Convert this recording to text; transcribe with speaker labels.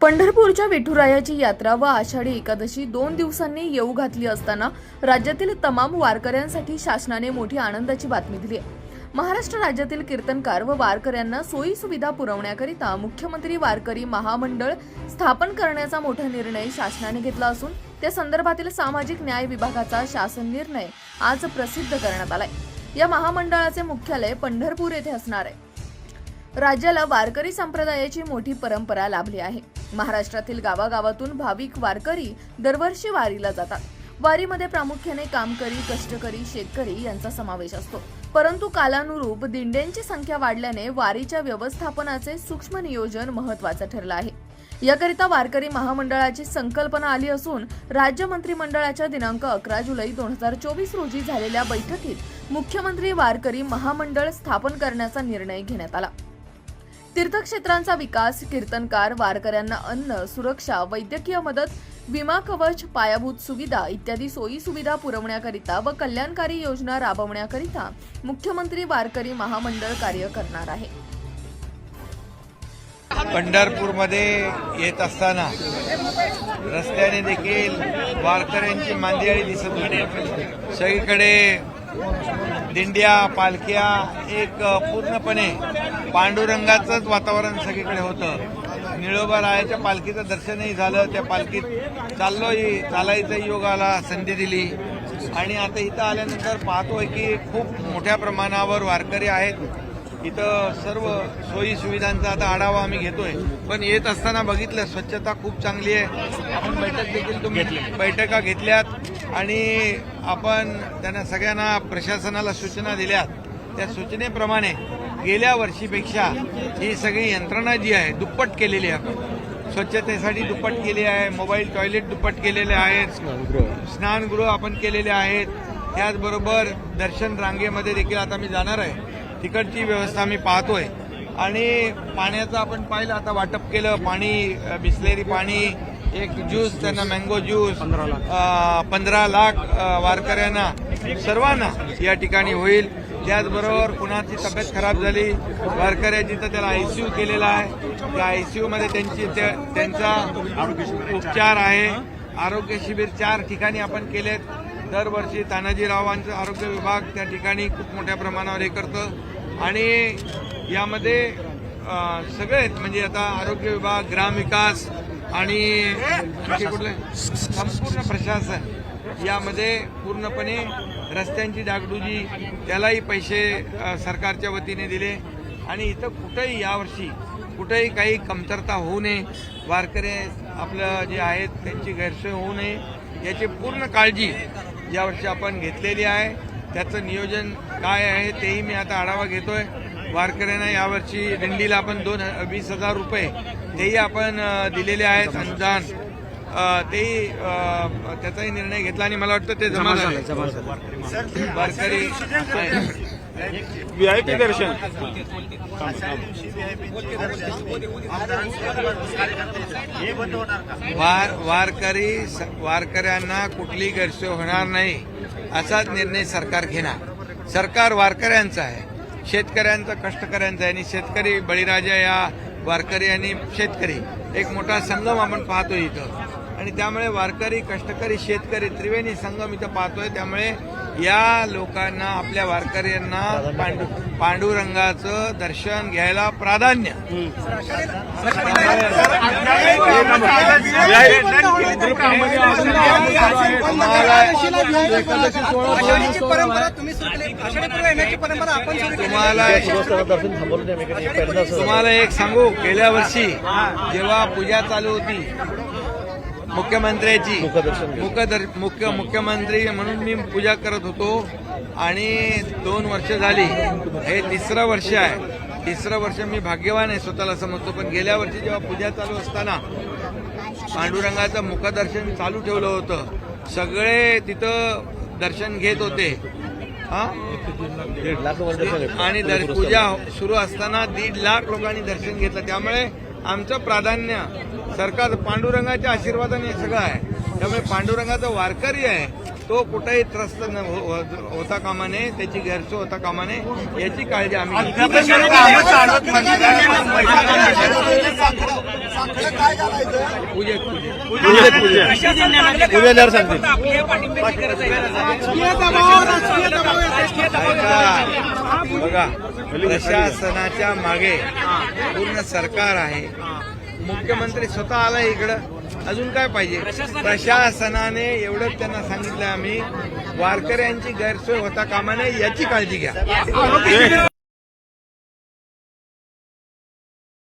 Speaker 1: पंढरपूरच्या विठुरायाची यात्रा व आषाढी एकादशी दोन दिवसांनी येऊ घातली असताना राज्यातील तमाम वारकऱ्यांसाठी शासनाने मोठी आनंदाची बातमी दिली आहे. महाराष्ट्र राज्यातील कीर्तनकार व वारकऱ्यांना सोयी सुविधा पुरवण्याकरिता मुख्यमंत्री वारकरी महामंडळ स्थापन करण्याचा मोठा निर्णय शासनाने घेतला असून त्या संदर्भातील सामाजिक न्याय विभागाचा शासन निर्णय आज प्रसिद्ध करण्यात आलाय. या महामंडळाचे मुख्यालय पंढरपूर येथे असणार आहे. राज्याला वारकरी संप्रदायाची मोठी परंपरा लाभली आहे. महाराष्ट्रातील गावागावातून भाविक वारकरी दरवर्षी वारीला जातात. वारीमध्ये प्रामुख्याने कामकरी कष्टकरी शेतकरी यांचा समावेश असतो. परंतु कालानुरूप दिंड्यांची संख्या वाढल्याने वारीच्या व्यवस्थापनाचे सूक्ष्म नियोजन महत्वाचं ठरलं आहे. याकरिता वारकरी महामंडळाची संकल्पना आली असून राज्य मंत्रिमंडळाच्या दिनांक अकरा जुलै दोन हजार चोवीस रोजी झालेल्या बैठकीत मुख्यमंत्री वारकरी महामंडळ स्थापन करण्याचा निर्णय घेण्यात आला. तीर्थक्षेत्रांचा विकास कीर्तनकार वारकऱ्यांना अन्न सुरक्षा वैद्यकीय मदत विमा कवच पायाभूत सुविधा इत्यादी सोयी सुविधा पुरवण्याकरिता व कल्याणकारी योजना राबवण्याकरिता मुख्यमंत्री वारकरी महामंडळ कार्य करणार आहे.
Speaker 2: पंढरपूरमध्ये येत असताना रस्त्याने देखील वारकऱ्यांची मांदियाळी दिसत होती. सगळीकडे दिंड्या पालख्या एक पूर्णपणे पांडुरंगाचंच वातावरण सगळीकडे होतं. निळोबा रायाच्या पालखीचं दर्शनही झालं. त्या पालखीत चाललोही चालायचा योगाला संधी दिली. आणि आता इथं आल्यानंतर पाहतोय की खूप मोठ्या प्रमाणावर वारकरी आहेत. इथं सर्व सोयी सुविधांचा आता आढावा आम्ही घेतोय. पण येत असताना बघितलं स्वच्छता खूप चांगली आहे. आपण बैठक देखील तुम्ही बैठका घेतल्यात. आणि आपण त्यांना सगळ्यांना प्रशासनाला सूचना दिल्यात त्या सूचनेप्रमाणे गेल्या वर्षीपेक्षा ही सगळी यंत्रणा जी आहे दुप्पट केलेली आहे. आपण स्वच्छतेसाठी दुप्पट केली आहे मोबाईल टॉयलेट दुप्पट केलेले आहेत स्नानगृह आपण केलेले आहेत. त्याचबरोबर दर्शन रांगेमध्ये देखील आता मी जाणार आहे. तिकडची व्यवस्था आम्ही पाहतोय. आणि पाण्याचं आपण पाहिलं आता वाटप केलं पाणी बिसलेरी पाणी एक ज्यूस त्यांना मँगो ज्यूस पंधरा लाख वारकऱ्यांना सर्वांना या ठिकाणी होईल. त्याचबरोबर कुणाची तब्येत खराब झाली वारकऱ्याची तर त्याला आयसीयू केलेला आहे. त्या आयसीयू मध्ये त्यांची त्या- त्यांचा उपचार आहे. आरोग्य शिबिर चार ठिकाणी आपण केलेत. दरवर्षी तानाजीरावांचं आरोग्य विभाग त्या ठिकाणी खूप मोठ्या प्रमाणावर हे करतं. आणि यामध्ये अ, सगळेच म्हणजे आता आरोग्य विभाग ग्रामविकास आणि कुठले? संपूर्ण प्रशासन यामध्ये पूर्णपणे रस्त्यांची डागडुजी त्यालाही पैसे सरकारच्या वतीने दिले. आणि इथं कुठंही यावर्षी कुठंही काही कमतरता होऊ नये. वारकरी आपलं जे आहेत त्यांची गैरसोय होऊ नये. याची पूर्ण काळजी यावर्षी आपण घेतलेली आहे. त्याचं नियोजन काय आहे तेही मी आता आढावा घेतोय. वारकऱ्यांना यावर्षी दिंडीला आपण दोन वीस हजार रुपये तेही आपण दिलेले आहेत अनुदान. तेही त्याचाही निर्णय घेतला आणि मला वाटतं ते जमा झाले. वारकरी
Speaker 3: व्हीआयपी दर्शन.
Speaker 2: वार वारकरी स- वारकऱ्यांना कुठली गैरसोय होणार नाही असाच निर्णय सरकार घेणार. सरकार वारकऱ्यांचा आहे. शेतकऱ्यांचं कष्टकऱ्यांचं आणि शेतकरी बळीराजा या वारकरी आणि शेतकरी. एक मोठा संगम आपण पाहतोय इथं. आणि त्यामुळे वारकरी कष्टकरी शेतकरी त्रिवेणी संगम इथं पाहतोय. त्यामुळे या लोकांना आपल्या वारकऱ्यांना पांडू पांडुरंगाचं दर्शन घ्यायला प्राधान्य. तुम्हाला तुम्हाला एक सांगू गेल्या वर्षी जेव्हा पूजा चालू होती मुख्यमंत्र्याची. मुखदर मुख्य मुख्यमंत्री म्हणून मी पूजा करत होतो आणि दोन वर्ष झाली. हे तिसरं वर्ष आहे. तिसरं वर्ष मी भाग्यवान आहे स्वतःला समजतो पण गेल्या वर्षी जेव्हा पूजा चालू असताना पांडुरंगाचं मुखदर्शन चालू ठेवलं होतं. सगळे तिथं दर्शन घेत होते. हा? आणि पूजा सुरू असताना दीड लाख लोकांनी दर्शन घेतलं. त्यामुळे आमचं प्राधान्य सरकार पांडुरंगाच्या आशीर्वादाने हे सगळं आहे. त्यामुळे पांडुरंगाचं वारकरी आहे तो कुठेही त्रस्त न हो- हो- होता कामा नये त्याची गैरसोय होता कामा नये याची काळजी आम्ही. पूजेत पूजेत
Speaker 3: सांगतील
Speaker 2: प्रशासनाच्या मागे पूर्ण सरकार आहे. मुख्यमंत्री स्वतः आला इकडं. अजून काय पाहिजे? प्रशासनाने एवढंच त्यांना सांगितलं आम्ही. वारकऱ्यांची गैरसोय होता कामा नये याची काळजी घ्या.